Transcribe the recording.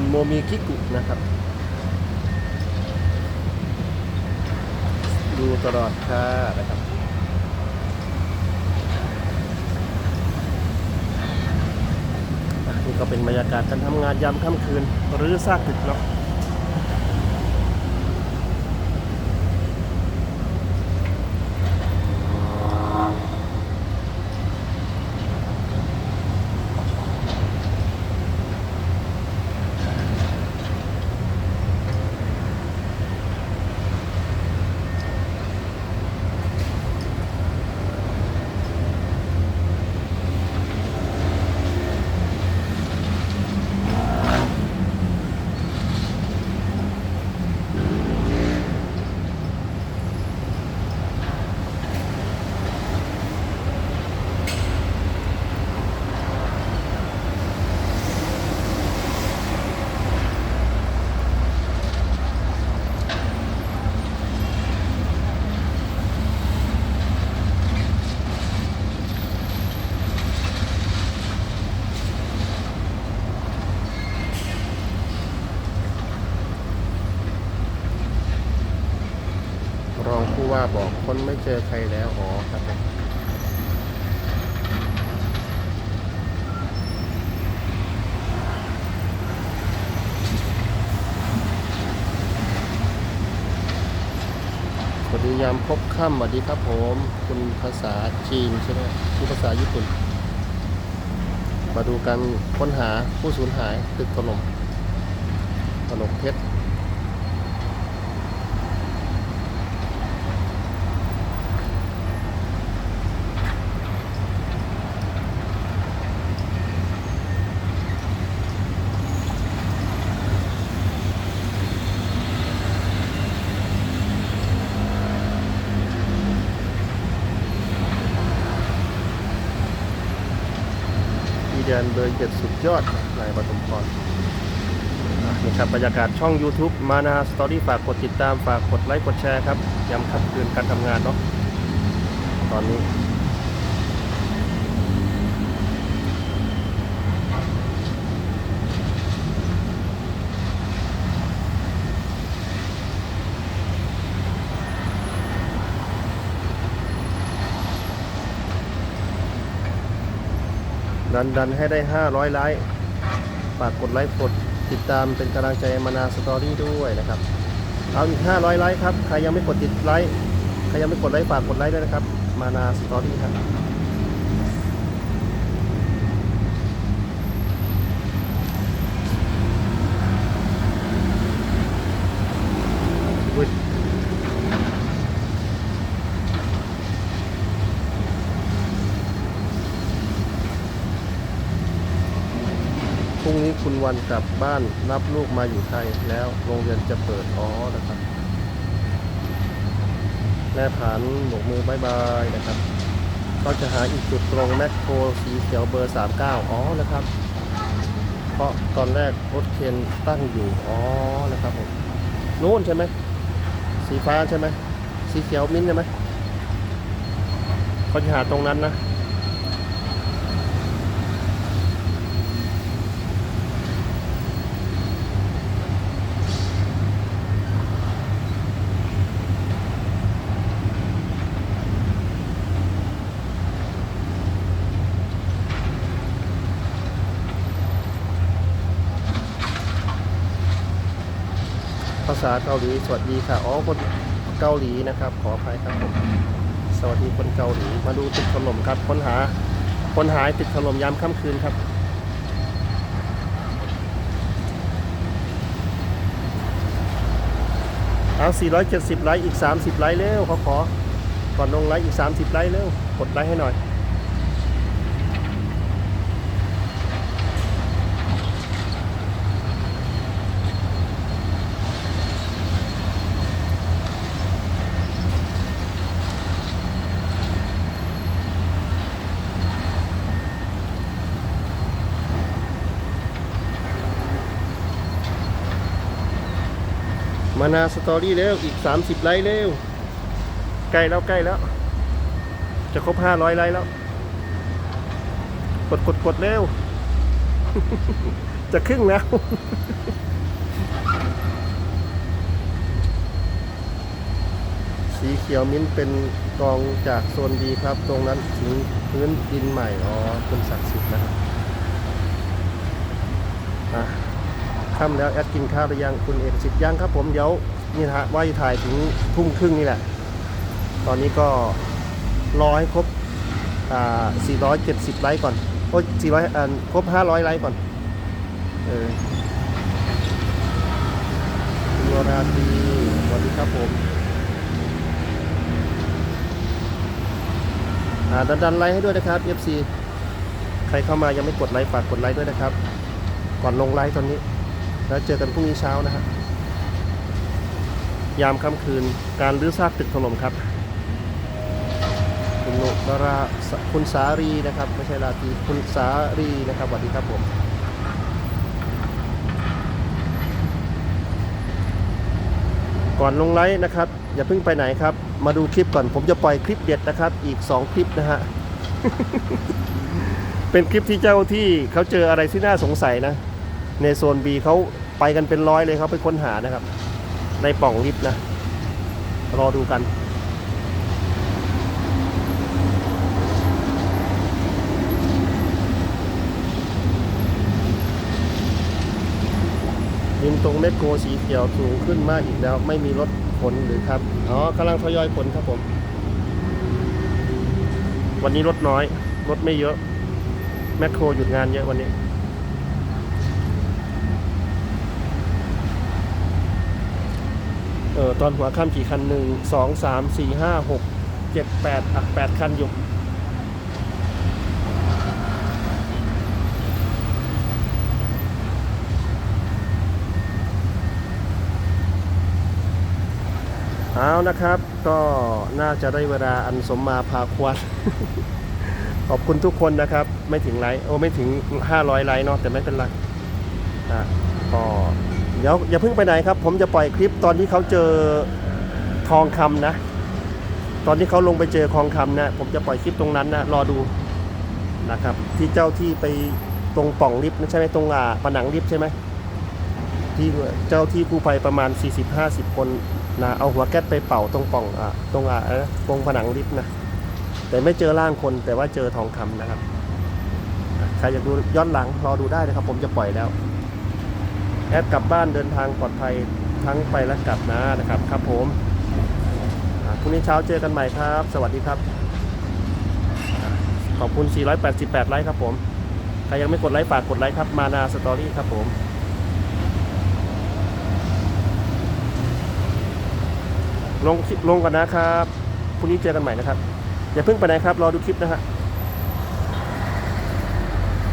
คุณโมมีคิกุนะครับ ดูตลอดค่ะนะครับนี่ก็เป็นบรรยากาศการทำงานยามค่ำคืน หรือซากตึกเนาะ ว่าบอกคนไม่เจอใครแล้วอ๋อครับสวัสดียามพบค่ำสวัสดีครับผม คุณภาษาจีนใช่ไหมคุณภาษาญี่ปุ่น มาดูการค้นหาผู้สูญหายตึกถล่มถล่มเพชร พี่แดนเบอร์เจ็ดสุดยอดนายปฐมพรนี่ครับบรรยากาศช่อง YouTube มานาสตอรี่ฝากกดติดตามฝากกดไลค์กดแชร์ครับย้ำคับคืนการทำงานเนาะตอนนี้ ดันดันให้ได้ 500 ไลค์ฝากกดไลค์กดติดตามเป็นกำลังใจมานาสตอรี่ด้วยนะครับเอาอีก 500 ไลค์ครับ ใครยังไม่กดติดไลค์ใครยังไม่กดไลค์ฝากกดไลค์ด้วยนะครับ มานาสตอรี่ครับอุ๊ยพรุ่งนี้คุณ วันกลับบ้านรับลูกมาอยู่ไทยแล้วโรงเรียนจะเปิดอ๋อนะครับแม่ฐานบกมือบายบายนะครับ ก็จะหาอีกจุดตรงแมคโครสีเขียวเบอร์ 39 อ๋อนะครับ เพราะตอนแรกรถเคนตั้งอยู่ อ๋อนะครับผมนู่นใช่ไหม สีฟ้าใช่ไหม สีเขียวมิ้นใช่ไหมเขาจะหาตรงนั้นนะ ภาเกาหลี สวัสดีค่ะ อ๋อ คนเกาหลีนะครับ ขออภัยครับผม สวัสดีคนเกาหลี มาดูตึกถล่มครับ ค้นหาค้นหายตึกถล่มยามค่ำคืนครับ เอา 470 ไลค์ อีก 30 ไลค์เร็วเขาขอ ก่อนลงไลค์อีก 30 ไลค์เร็ว กดไลค์ให้หน่อย มานาสตอรี่เร็วอีก 30 ไลค์เร็วใกล้แล้วใกล้แล้ว จะครบ 500 ไลค์แล้ว กดกดกดเร็ว จะครึ่งแล้ว สีเขียวมิ้นท์เป็นกองจากโซนดีครับ ตรงนั้นถึงพื้นดินใหม่ อ๋อคุณศักดิ์สิทธิ์นะครับอะ ค่ำแล้วแอดกินข้าวหรือยังคุณเอกสิทธิ์ยังครับผมเดี๋ยวนี่ฮะว่าจะถ่ายถึงทุ่มครึ่งนี่แหละ ตอนนี้ก็รอให้ครบอ่า470 ไลค์ก่อนโอ้ย400อ่าครบ 500 ไลค์ก่อนเออคุณวราตรีสวัสดีครับผมอ่าดันดันไลค์ให้ด้วยนะครับ FC ใครเข้ามายังไม่กดไลค์ฝากกดไลค์ด้วยนะครับ ก่อนลงไลค์ตอนนี้ แล้วเจอกันพรุ่งนี้เช้านะฮะยามค่ำคืนการรื้อซากตึกถล่มครับ คุณนุบราคุณสารีนะครับ ไม่ใช่ราตรีคุณสารีนะครับสวัสดีครับผมก่อนลงไลฟ์นะครับ อย่าเพิ่งไปไหนครับ มาดูคลิปก่อนผมจะปล่อยคลิปเด็ดนะครับ อีก 2 คลิปนะฮะ เป็นคลิปที่เจ้าที่เขาเจออะไรที่น่าสงสัยนะ ในโซน B เขาไปกันเป็นร้อยเลยเขาไปค้นหานะครับ ในปล่องลิฟต์นะ รอดูกัน ดินตรงเม็ดโกสีเขียวสูงขึ้นมากอีกแล้ว ไม่มีรถขนหรือครับ อ๋อกำลังทยอยขนครับผม วันนี้รถน้อย รถไม่เยอะ แมคโครหยุดงานเยอะวันนี้ ออตอนหัวค่ำกี่คันหนึ่งสองสามสี่ห้าหกเจ็ดแปดอะแปดคันอยู่เอานะครับ ก็น่าจะได้เวลาอันสมมาพาควรขอบคุณทุกคนนะครับ ไม่ถึงไลค์โอ้ไม่ถึง 500 ไลค์เนาะแต่ไม่เป็นไรอะก็ เดี๋ยวอย่าเพิ่งไปไหนครับ ผมจะปล่อยคลิปตอนที่เขาเจอทองคำนะ ตอนที่เขาลงไปเจอทองคำนะ ผมจะปล่อยคลิปตรงนั้นนะรอดูนะครับ ที่เจ้าที่ไปตรงปล่องลิฟต์ใช่ไหมตรงอ่าผนังลิฟต์ใช่ไหมที่เจ้าที่กู้ภัยประมาณ 40-50 คนนะเอาหัวแก๊สไปเป่าตรงปล่องอะตรงอะตรงผนังลิฟต์นะแต่ไม่เจอร่างคนแต่ว่าเจอทองคำนะครับใครอยากดูย้อนหลังรอดูได้นะครับ ผมจะปล่อยแล้ว แอดกลับบ้านเดินทางปลอดภัยทั้งไปและกลับนะนะครับครับผมพรุ่งนี้เช้าเจอกันใหม่ครับ สวัสดีครับ ขอบคุณ 488 ไลค์ครับผม ใครยังไม่กดไลค์ฝากกดไลค์ครับ มานาสตอรี่ครับผมลงคลิปลงกันนะครับพรุ่งนี้เจอกันใหม่นะครับ อย่าเพิ่งไปไหนครับ รอดูคลิปนะฮะ